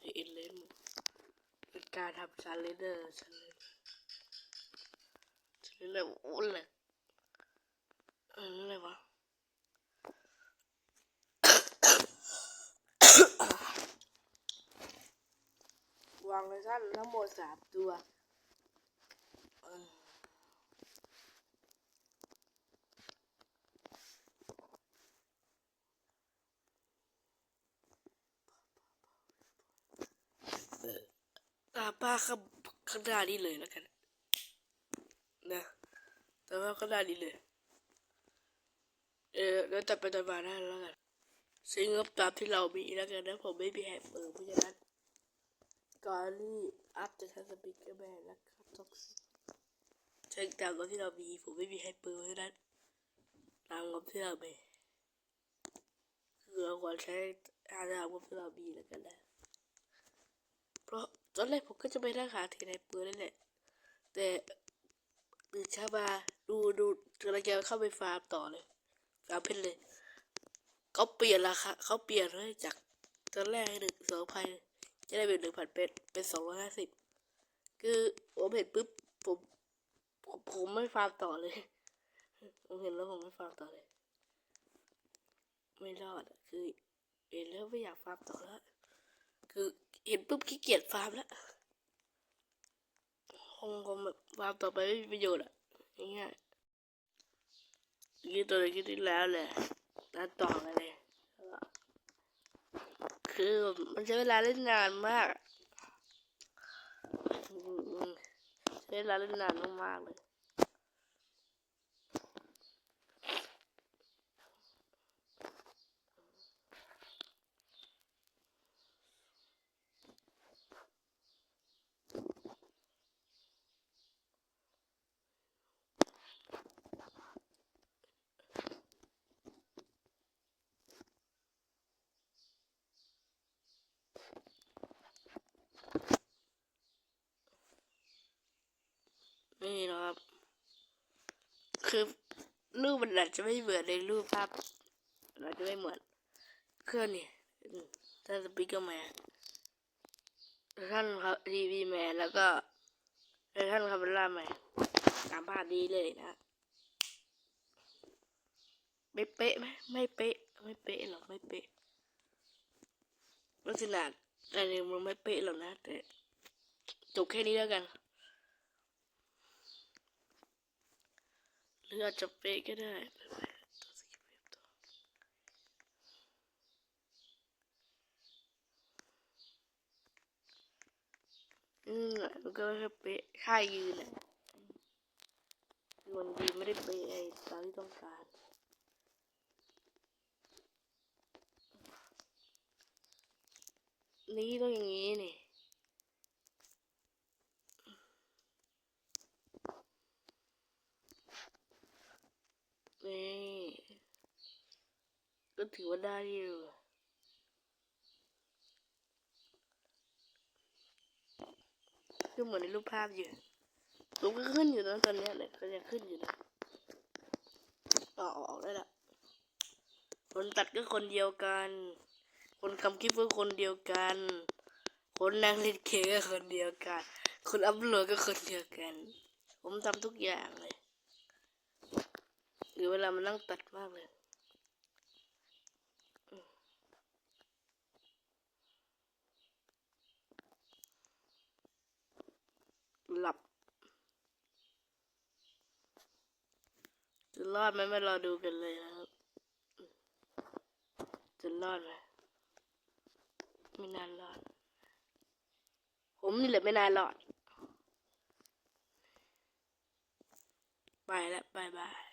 เอ็นเลนเป็นการทำชาเลนเดอร์ชาเลนชาเลนเดอร์โอ้เลยเอออะไรวะวางเลยสั้นทั้งหมดสามตัวเออตา ป้าข้างข้างหน้านี้เลยแล้วกัน นะแต่ว่าข้างหน้านี้เลย เออแล้วแตัดไปตัดมาได้แล้วกันซึ่งงบตามที่เรามีแล้วกันนะผมไม่มีแฮปเปอร์เพราะฉะนั้นกอรี่อัพจะทันสปิกเกอร์แมนและครับท็อกซิเชิงตามงบที่เรามีผมไม่มีไฮเปอร์เพราะฉะนั้นตามงบที่เรามีคือเราควรใช้ตามงบที่เรามีแล้วกันนะเพราะ ตอนแรกผมก็จะไปนั่งหาทนไฮเปอร์นั่นแหละ แต่ตื่นเช้ามาดูดูกำลังจะเข้าไปฟาร์มต่อเลยฟาร์มเพชรเลยเขาเปลี่ยนราคาเขาเปลี่ยนเลยจากตอนแรกหนึ่งสองพันจะได้เป็นหนึ่งพันเป็นเป็นสองร้อยห้าสิบคือผมเห็นปุ๊บผมผมผมไม่ฟาร์มต่อเลยผมเห็นแล้วผมไม่ฟาร์มต่อเลย ไม่รอดคือเห็นแล้วไม่อยากฟาร์มต่อแล้ว คือ เห็นปุ๊บขี้เกียจฟาร์มแล้วคงคงแบบฟาร์มต่อไปไม่มีประโยชน์อะอย่างเงี้ยยี่ตัวนี้ที่แล้วเลยตัดต่อกันเลยคือมันใช้เวลาเล่นนานมากใช้เวลาเล่นนานมากๆเลย นี่นะครับ คือรูปมันอาจจะไม่เหมือนในรูปภาพอาจจะไม่เหมือนเครื่องนี่ท่านสปีกเกอร์แมนท่านครับทีวีแมนแล้วก็ท่านคาเมล่าแมนตามภาพนี้เลยนะไม่เป๊ะไหมไม่เป๊ะไม่เป๊ะหรอกไม่เป๊ะลักษณะอะไรเนี่ยมันไม่เป๊ะหรอกนะแต่จบแค่นี้แล้วกัน หรืออาจจะเป๊ะก็ได้อืมมันก็แค่เป๊ะค่ายืนแหละคือมันยืนไม่ได้เป๊ะไอ้ตามที่ต้องการนี่ต้องอย่างนี้นี่ ก็ถือว่าได้อยู่คือเหมือนในรูปภาพอยู่รูปก็ขึ้นอยู่นะตอนนี้เนี่ยก็ยังขึ้นอยู่นะต่อออกได้ละคนตัดก็คนเดียวกัน คนทำคลิปก็คนเดียวกัน คนนั่งเล่นเกมก็คนเดียวกัน คนอัพโหลดก็คนเดียวกัน ผมทำทุกอย่างเลยหรือเวลามันนั่งตัดมากเลยอืมหลับ จะ รอดไหมไม่รอดูกันเลยนะครับ จะรอดไหมไม่นานรอด ผมนี่แหละไม่นานรอด ไปแล้วบายบาย